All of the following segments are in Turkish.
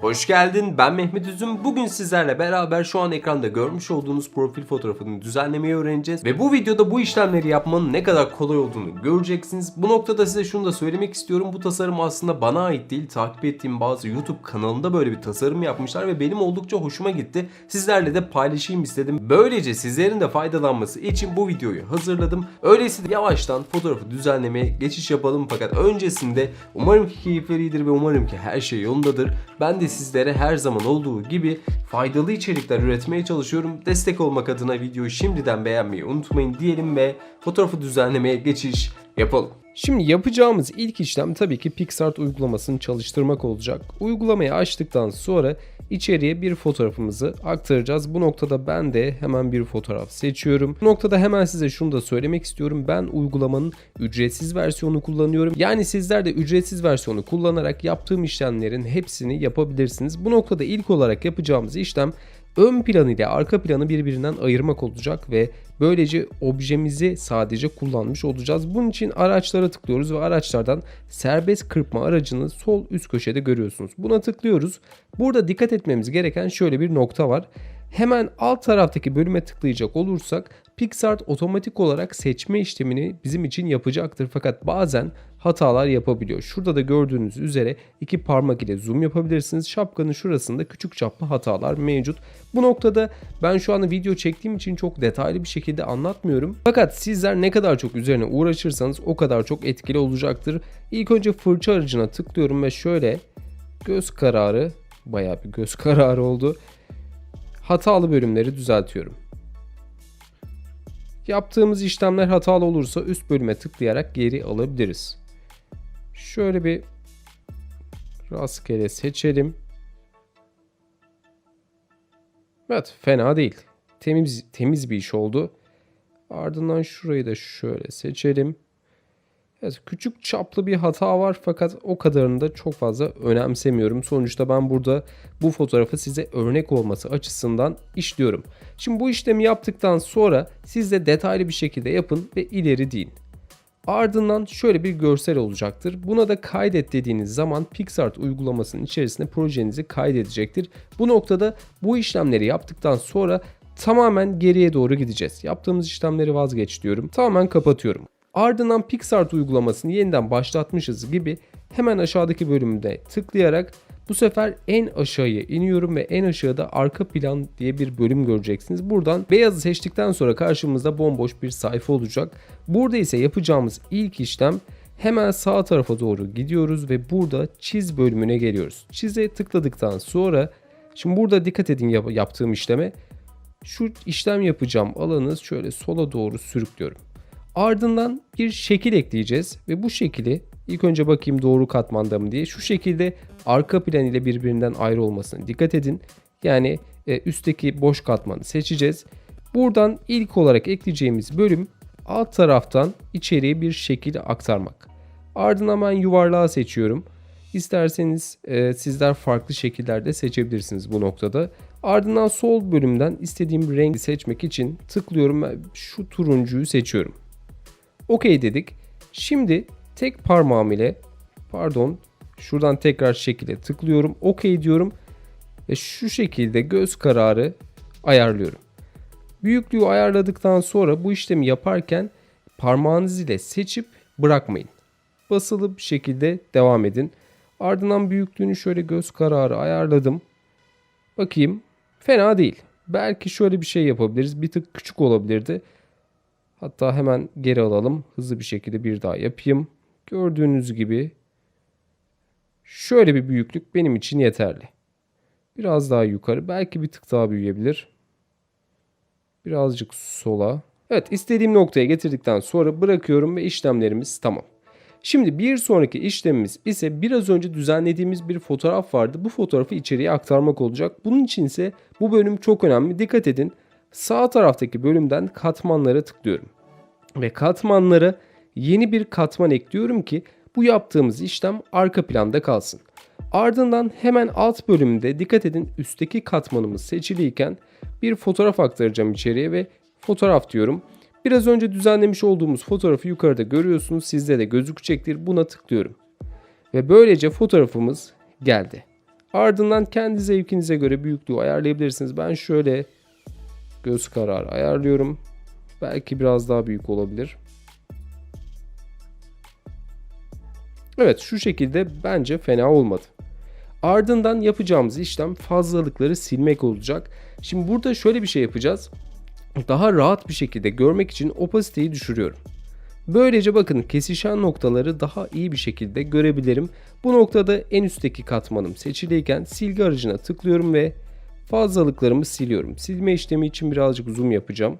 Hoş geldin. Ben Mehmet Üzüm. Bugün sizlerle beraber şu an ekranda görmüş olduğunuz profil fotoğrafını düzenlemeyi öğreneceğiz. Ve bu videoda bu işlemleri yapmanın ne kadar kolay olduğunu göreceksiniz. Bu noktada size şunu da söylemek istiyorum. Bu tasarım aslında bana ait değil. Takip ettiğim bazı YouTube kanalında böyle bir tasarım yapmışlar ve benim oldukça hoşuma gitti. Sizlerle de paylaşayım istedim. Böylece sizlerin de faydalanması için bu videoyu hazırladım. Öyleyse yavaştan fotoğrafı düzenlemeye geçiş yapalım. Fakat öncesinde umarım ki keyifleri iyidir ve umarım ki her şey yolundadır. Ben de sizlere her zaman olduğu gibi faydalı içerikler üretmeye çalışıyorum. Destek olmak adına videoyu şimdiden beğenmeyi unutmayın diyelim ve fotoğrafı düzenlemeye geçiş yapalım. Şimdi yapacağımız ilk işlem tabii ki PixArt uygulamasını çalıştırmak olacak. Uygulamayı açtıktan sonra içeriye bir fotoğrafımızı aktaracağız. Bu noktada ben de hemen bir fotoğraf seçiyorum. Bu noktada hemen size şunu da söylemek istiyorum. Ben uygulamanın ücretsiz versiyonu kullanıyorum. Yani sizler de ücretsiz versiyonu kullanarak yaptığım işlemlerin hepsini yapabilirsiniz. Bu noktada ilk olarak yapacağımız işlem ön planı ile arka planı birbirinden ayırmak olacak ve böylece objemizi sadece kullanmış olacağız. Bunun için araçlara tıklıyoruz ve araçlardan serbest kırpma aracını sol üst köşede görüyorsunuz. Buna tıklıyoruz. Burada dikkat etmemiz gereken şöyle bir nokta var. Hemen alt taraftaki bölüme tıklayacak olursak PixArt otomatik olarak seçme işlemini bizim için yapacaktır. Fakat bazen hatalar yapabiliyor. Şurada da gördüğünüz üzere iki parmak ile zoom yapabilirsiniz. Şapkanın şurasında küçük çaplı hatalar mevcut. Bu noktada ben şu anda video çektiğim için çok detaylı bir şekilde anlatmıyorum. Fakat sizler ne kadar çok üzerine uğraşırsanız o kadar çok etkili olacaktır. İlk önce fırça aracına tıklıyorum ve şöyle göz kararı bayağı bir göz kararı oldu. Hatalı bölümleri düzeltiyorum. Yaptığımız işlemler hatalı olursa üst bölüme tıklayarak geri alabiliriz. Şöyle bir rastgele seçelim. Evet fena değil. Temiz, temiz bir iş oldu. Ardından şurayı da şöyle seçelim. Evet, küçük çaplı bir hata var fakat o kadarını da çok fazla önemsemiyorum. Sonuçta ben burada bu fotoğrafı size örnek olması açısından işliyorum. Şimdi bu işlemi yaptıktan sonra siz de detaylı bir şekilde yapın ve ileri deyin. Ardından şöyle bir görsel olacaktır. Buna da kaydet dediğiniz zaman PixArt uygulamasının içerisinde projenizi kaydedecektir. Bu noktada bu işlemleri yaptıktan sonra tamamen geriye doğru gideceğiz. Yaptığımız işlemleri vazgeç diyorum. Tamamen kapatıyorum. Ardından PixArt uygulamasını yeniden başlatmışız gibi hemen aşağıdaki bölümde tıklayarak bu sefer en aşağıya iniyorum ve en aşağıda arka plan diye bir bölüm göreceksiniz. Buradan beyazı seçtikten sonra karşımızda bomboş bir sayfa olacak. Burada ise yapacağımız ilk işlem hemen sağ tarafa doğru gidiyoruz ve burada çiz bölümüne geliyoruz. Çize tıkladıktan sonra şimdi burada dikkat edin yap- yaptığım işleme. Şu işlem yapacağım alanı şöyle sola doğru sürüklüyorum. Ardından bir şekil ekleyeceğiz ve bu şekili ilk önce bakayım doğru katmanda mı diye şu şekilde arka plan ile birbirinden ayrı olmasına dikkat edin. Yani e, üstteki boş katmanı seçeceğiz. Buradan ilk olarak ekleyeceğimiz bölüm alt taraftan içeriye bir şekil aktarmak. Ardından ben yuvarlağı seçiyorum. İsterseniz e, sizler farklı şekillerde seçebilirsiniz bu noktada. Ardından sol bölümden istediğim rengi seçmek için tıklıyorum ve şu turuncuyu seçiyorum. OK dedik. Şimdi tek parmağım ile pardon şuradan tekrar şekilde tıklıyorum. OK diyorum ve şu şekilde göz kararı ayarlıyorum. Büyüklüğü ayarladıktan sonra bu işlemi yaparken parmağınız ile seçip bırakmayın. Basılı bir şekilde devam edin. Ardından büyüklüğünü şöyle göz kararı ayarladım. Bakayım fena değil. Belki şöyle bir şey yapabiliriz. Bir tık küçük olabilirdi. Hatta hemen geri alalım. Hızlı bir şekilde bir daha yapayım. Gördüğünüz gibi şöyle bir büyüklük benim için yeterli. Biraz daha yukarı. Belki bir tık daha büyüyebilir. Birazcık sola. Evet istediğim noktaya getirdikten sonra bırakıyorum ve işlemlerimiz tamam. Şimdi bir sonraki işlemimiz ise biraz önce düzenlediğimiz bir fotoğraf vardı. Bu fotoğrafı içeriye aktarmak olacak. Bunun için ise bu bölüm çok önemli. Dikkat edin. Sağ taraftaki bölümden katmanlara tıklıyorum. Ve katmanlara yeni bir katman ekliyorum ki bu yaptığımız işlem arka planda kalsın. Ardından hemen alt bölümde dikkat edin üstteki katmanımız seçiliyken bir fotoğraf aktaracağım içeriye ve fotoğraf diyorum. Biraz önce düzenlemiş olduğumuz fotoğrafı yukarıda görüyorsunuz. Sizde de gözükecektir. Buna tıklıyorum. Ve böylece fotoğrafımız geldi. Ardından kendi zevkinize göre büyüklüğü ayarlayabilirsiniz. Ben şöyle göz kararı ayarlıyorum. Belki biraz daha büyük olabilir. Evet şu şekilde bence fena olmadı. Ardından yapacağımız işlem fazlalıkları silmek olacak. Şimdi burada şöyle bir şey yapacağız. Daha rahat bir şekilde görmek için opasiteyi düşürüyorum. Böylece bakın kesişen noktaları daha iyi bir şekilde görebilirim. Bu noktada en üstteki katmanım seçiliyken silgi aracına tıklıyorum ve fazlalıklarımı siliyorum. Silme işlemi için birazcık zoom yapacağım.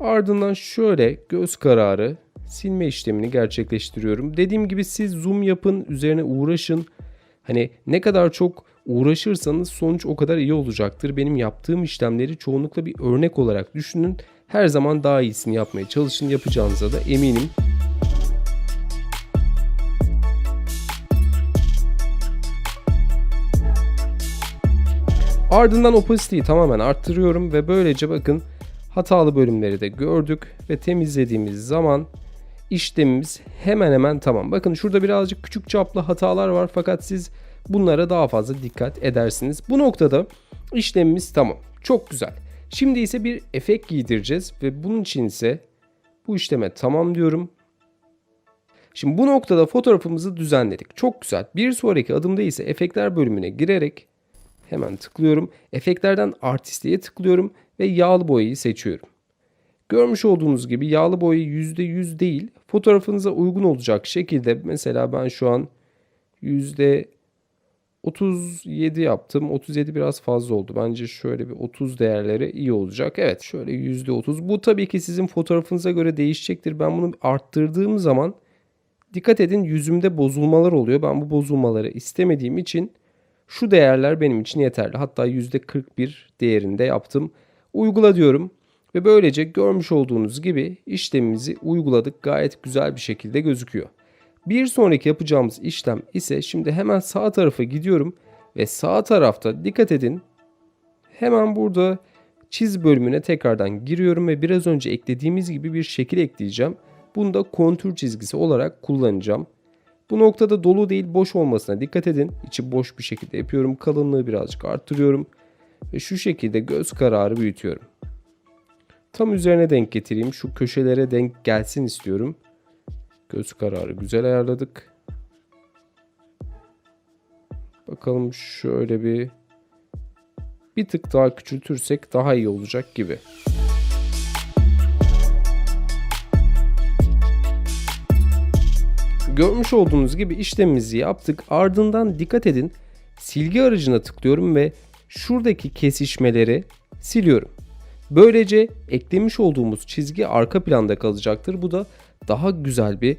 Ardından şöyle göz kararı silme işlemini gerçekleştiriyorum. Dediğim gibi siz zoom yapın, üzerine uğraşın. Hani ne kadar çok uğraşırsanız sonuç o kadar iyi olacaktır. Benim yaptığım işlemleri çoğunlukla bir örnek olarak düşünün. Her zaman daha iyisini yapmaya çalışın. Yapacağınıza da eminim. Ardından opacity'yi tamamen arttırıyorum ve böylece bakın hatalı bölümleri de gördük ve temizlediğimiz zaman işlemimiz hemen hemen tamam. Bakın şurada birazcık küçük çaplı hatalar var fakat siz bunlara daha fazla dikkat edersiniz. Bu noktada işlemimiz tamam. Çok güzel. Şimdi ise bir efekt giydireceğiz ve bunun için ise bu işleme tamam diyorum. Şimdi bu noktada fotoğrafımızı düzenledik. Çok güzel. Bir sonraki adımda ise efektler bölümüne girerek hemen tıklıyorum. Efektlerden artistliğe tıklıyorum ve yağlı boyayı seçiyorum. Görmüş olduğunuz gibi yağlı boyayı %100 değil fotoğrafınıza uygun olacak şekilde mesela ben şu an %37 yaptım. 37 biraz fazla oldu. Bence şöyle bir 30 değerleri iyi olacak. Evet şöyle %30. Bu tabii ki sizin fotoğrafınıza göre değişecektir. Ben bunu arttırdığım zaman dikkat edin yüzümde bozulmalar oluyor. Ben bu bozulmaları istemediğim için şu değerler benim için yeterli. Hatta %41 değerinde yaptım. Uygula diyorum. Ve böylece görmüş olduğunuz gibi işlemimizi uyguladık. Gayet güzel bir şekilde gözüküyor. Bir sonraki yapacağımız işlem ise şimdi hemen sağ tarafa gidiyorum ve sağ tarafta dikkat edin. Hemen burada çiz bölümüne tekrardan giriyorum ve biraz önce eklediğimiz gibi bir şekil ekleyeceğim. Bunu da kontür çizgisi olarak kullanacağım. Bu noktada dolu değil boş olmasına dikkat edin. İçi boş bir şekilde yapıyorum. Kalınlığı birazcık arttırıyorum. Ve şu şekilde göz kararı büyütüyorum. Tam üzerine denk getireyim. Şu köşelere denk gelsin istiyorum. Göz kararı güzel ayarladık. Bakalım şöyle bir bir tık daha küçültürsek daha iyi olacak gibi. Görmüş olduğunuz gibi işlemimizi yaptık. Ardından dikkat edin silgi aracına tıklıyorum ve şuradaki kesişmeleri siliyorum. Böylece eklemiş olduğumuz çizgi arka planda kalacaktır. Bu da daha güzel bir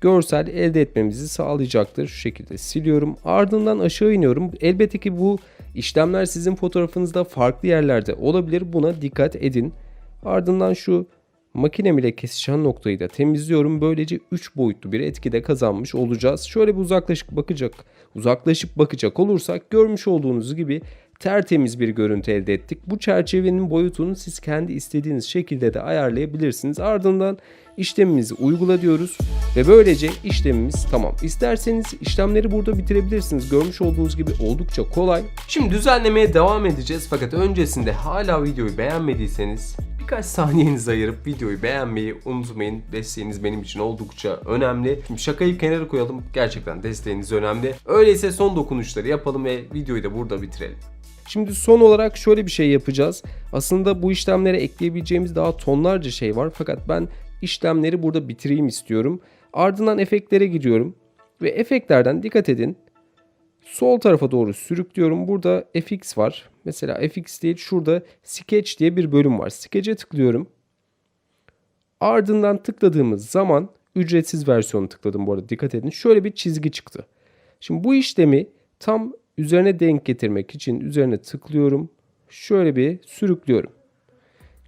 görsel elde etmemizi sağlayacaktır. Şu şekilde siliyorum. Ardından aşağı iniyorum. Elbette ki bu işlemler sizin fotoğrafınızda farklı yerlerde olabilir. Buna dikkat edin. Ardından şu makinem ile kesişen noktayı da temizliyorum. Böylece 3 boyutlu bir etkide kazanmış olacağız. Şöyle bir uzaklaşıp bakacak, uzaklaşıp bakacak olursak görmüş olduğunuz gibi tertemiz bir görüntü elde ettik. Bu çerçevenin boyutunu siz kendi istediğiniz şekilde de ayarlayabilirsiniz. Ardından işlemimizi uygula diyoruz ve böylece işlemimiz tamam. İsterseniz işlemleri burada bitirebilirsiniz. Görmüş olduğunuz gibi oldukça kolay. Şimdi düzenlemeye devam edeceğiz fakat öncesinde hala videoyu beğenmediyseniz birkaç saniyenizi ayırıp videoyu beğenmeyi unutmayın. Desteğiniz benim için oldukça önemli. Şimdi şakayı kenara koyalım. Gerçekten desteğiniz önemli. Öyleyse son dokunuşları yapalım ve videoyu da burada bitirelim. Şimdi son olarak şöyle bir şey yapacağız. Aslında bu işlemlere ekleyebileceğimiz daha tonlarca şey var fakat ben işlemleri burada bitireyim istiyorum. Ardından efektlere gidiyorum ve efektlerden dikkat edin. Sol tarafa doğru sürüklüyorum. Burada FX var. Mesela FX değil şurada Sketch diye bir bölüm var. Sketch'e tıklıyorum. Ardından tıkladığımız zaman ücretsiz versiyonu tıkladım bu arada dikkat edin. Şöyle bir çizgi çıktı. Şimdi bu işlemi tam üzerine denk getirmek için üzerine tıklıyorum. Şöyle bir sürüklüyorum.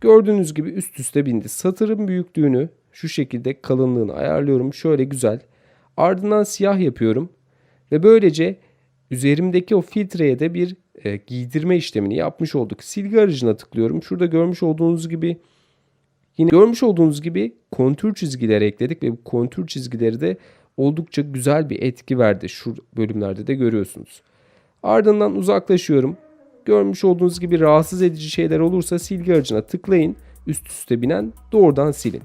Gördüğünüz gibi üst üste bindi. Satırın büyüklüğünü şu şekilde kalınlığını ayarlıyorum. Şöyle güzel. Ardından siyah yapıyorum. Ve böylece üzerimdeki o filtreye de bir e, giydirme işlemini yapmış olduk. Silgi aracına tıklıyorum. Şurada görmüş olduğunuz gibi yine görmüş olduğunuz gibi kontür çizgileri ekledik ve bu kontür çizgileri de oldukça güzel bir etki verdi. Şu bölümlerde de görüyorsunuz. Ardından uzaklaşıyorum. Görmüş olduğunuz gibi rahatsız edici şeyler olursa silgi aracına tıklayın. Üst üste binen doğrudan silin.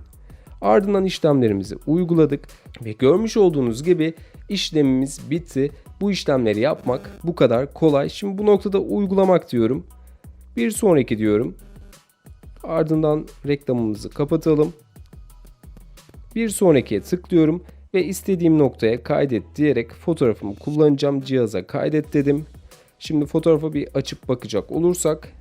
Ardından işlemlerimizi uyguladık ve görmüş olduğunuz gibi işlemimiz bitti. Bu işlemleri yapmak bu kadar kolay. Şimdi bu noktada uygulamak diyorum. Bir sonraki diyorum. Ardından reklamımızı kapatalım. Bir sonrakiye tıklıyorum ve istediğim noktaya kaydet diyerek fotoğrafımı kullanacağım cihaza kaydet dedim. Şimdi fotoğrafa bir açıp bakacak olursak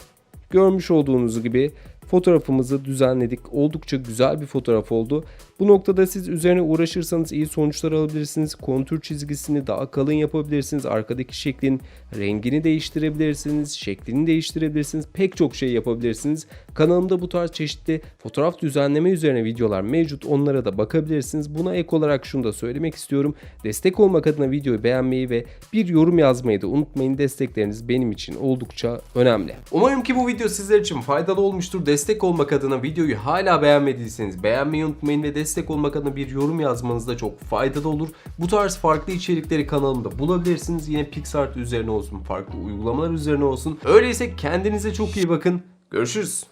görmüş olduğunuz gibi fotoğrafımızı düzenledik. Oldukça güzel bir fotoğraf oldu. Bu noktada siz üzerine uğraşırsanız iyi sonuçlar alabilirsiniz. Kontür çizgisini daha kalın yapabilirsiniz. Arkadaki şeklin rengini değiştirebilirsiniz. Şeklini değiştirebilirsiniz. Pek çok şey yapabilirsiniz. Kanalımda bu tarz çeşitli fotoğraf düzenleme üzerine videolar mevcut. Onlara da bakabilirsiniz. Buna ek olarak şunu da söylemek istiyorum. Destek olmak adına videoyu beğenmeyi ve bir yorum yazmayı da unutmayın. Destekleriniz benim için oldukça önemli. Umarım ki bu video sizler için faydalı olmuştur. Destek olmak adına videoyu hala beğenmediyseniz beğenmeyi unutmayın ve destek olmak adına bir yorum yazmanız da çok faydalı olur. Bu tarz farklı içerikleri kanalımda bulabilirsiniz. Yine PixArt üzerine olsun, farklı uygulamalar üzerine olsun. Öyleyse kendinize çok iyi bakın. Görüşürüz.